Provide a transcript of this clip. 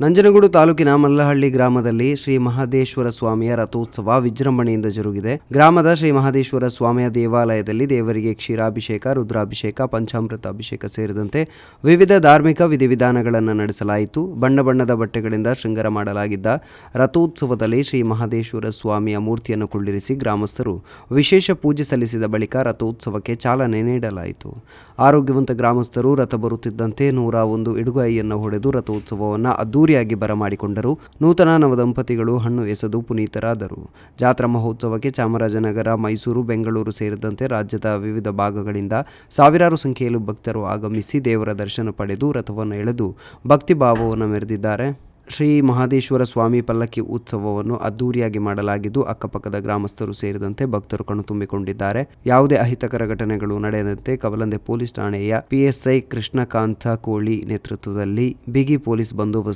ನಂಜನಗೂಡು ತಾಲೂಕಿನ ಮಲ್ಲಹಳ್ಳಿ ಗ್ರಾಮದಲ್ಲಿ ಶ್ರೀ ಮಹದೇಶ್ವರ ಸ್ವಾಮಿಯ ರಥೋತ್ಸವ ವಿಜೃಂಭಣೆಯಿಂದ ಜರುಗಿದೆ. ಗ್ರಾಮದ ಶ್ರೀ ಮಹದೇಶ್ವರ ಸ್ವಾಮಿಯ ದೇವಾಲಯದಲ್ಲಿ ದೇವರಿಗೆ ಕ್ಷೀರಾಭಿಷೇಕ, ರುದ್ರಾಭಿಷೇಕ ಪಂಚಾಮೃತ ಅಭಿಷೇಕ ಸೇರಿದಂತೆ ವಿವಿಧ ಧಾರ್ಮಿಕ ವಿಧಿವಿಧಾನಗಳನ್ನು ನಡೆಸಲಾಯಿತು. ಬಣ್ಣ ಬಣ್ಣದ ಬಟ್ಟೆಗಳಿಂದ ಶೃಂಗಾರ ಮಾಡಲಾಗಿದ್ದ ರಥೋತ್ಸವದಲ್ಲಿ ಶ್ರೀ ಮಹದೇಶ್ವರ ಸ್ವಾಮಿಯ ಮೂರ್ತಿಯನ್ನು ಕುಳ್ಳಿರಿಸಿ ಗ್ರಾಮಸ್ಥರು ವಿಶೇಷ ಪೂಜೆ ಸಲ್ಲಿಸಿದ ಬಳಿಕ ರಥೋತ್ಸವಕ್ಕೆ ಚಾಲನೆ ನೀಡಲಾಯಿತು. ಆರೋಗ್ಯವಂತ ಗ್ರಾಮಸ್ಥರು ರಥ ಬರುತ್ತಿದ್ದಂತೆ ನೂರ ಒಂದು ಇಡುಗಾಯಿಯನ್ನು ಹೊಡೆದು ರಥೋತ್ಸವವನ್ನು ಅದ್ದೂರಿಯಾಗಿ ಬರಮಾಡಿಕೊಂಡರು. ನೂತನ ನವದಂಪತಿಗಳು ಹಣ್ಣು ಎಸೆದು ಪುನೀತರಾದರು. ಜಾತ್ರಾ ಮಹೋತ್ಸವಕ್ಕೆ ಚಾಮರಾಜನಗರ, ಮೈಸೂರು, ಬೆಂಗಳೂರು ಸೇರಿದಂತೆ ರಾಜ್ಯದ ವಿವಿಧ ಭಾಗಗಳಿಂದ ಸಾವಿರಾರು ಸಂಖ್ಯೆಯಲ್ಲಿ ಭಕ್ತರು ಆಗಮಿಸಿ ದೇವರ ದರ್ಶನ ಪಡೆದು ರಥವನ್ನು ಎಳೆದು ಭಕ್ತಿ ಭಾವವನ್ನು ಮೆರೆದಿದ್ದಾರೆ. ಶ್ರೀ ಮಹಾದೇಶ್ವರ ಸ್ವಾಮಿ ಪಲ್ಲಕ್ಕಿ ಉತ್ಸವವನ್ನು ಅದ್ದೂರಿಯಾಗಿ ಮಾಡಲಾಗಿದ್ದು, ಅಕ್ಕಪಕ್ಕದ ಗ್ರಾಮಸ್ಥರು ಸೇರಿದಂತೆ ಭಕ್ತರು ಕಣ್ತುಂಬಿಕೊಂಡಿದ್ದಾರೆ. ಯಾವುದೇ ಅಹಿತಕರ ಘಟನೆಗಳು ನಡೆಯದಂತೆ ಕವಲಂದೆ ಪೊಲೀಸ್ ಠಾಣೆಯ P S I Krishnakanta Koli ನೇತೃತ್ವದಲ್ಲಿ ಬಿಗಿ ಪೊಲೀಸ್ ಬಂದೋಬಸ್ತ್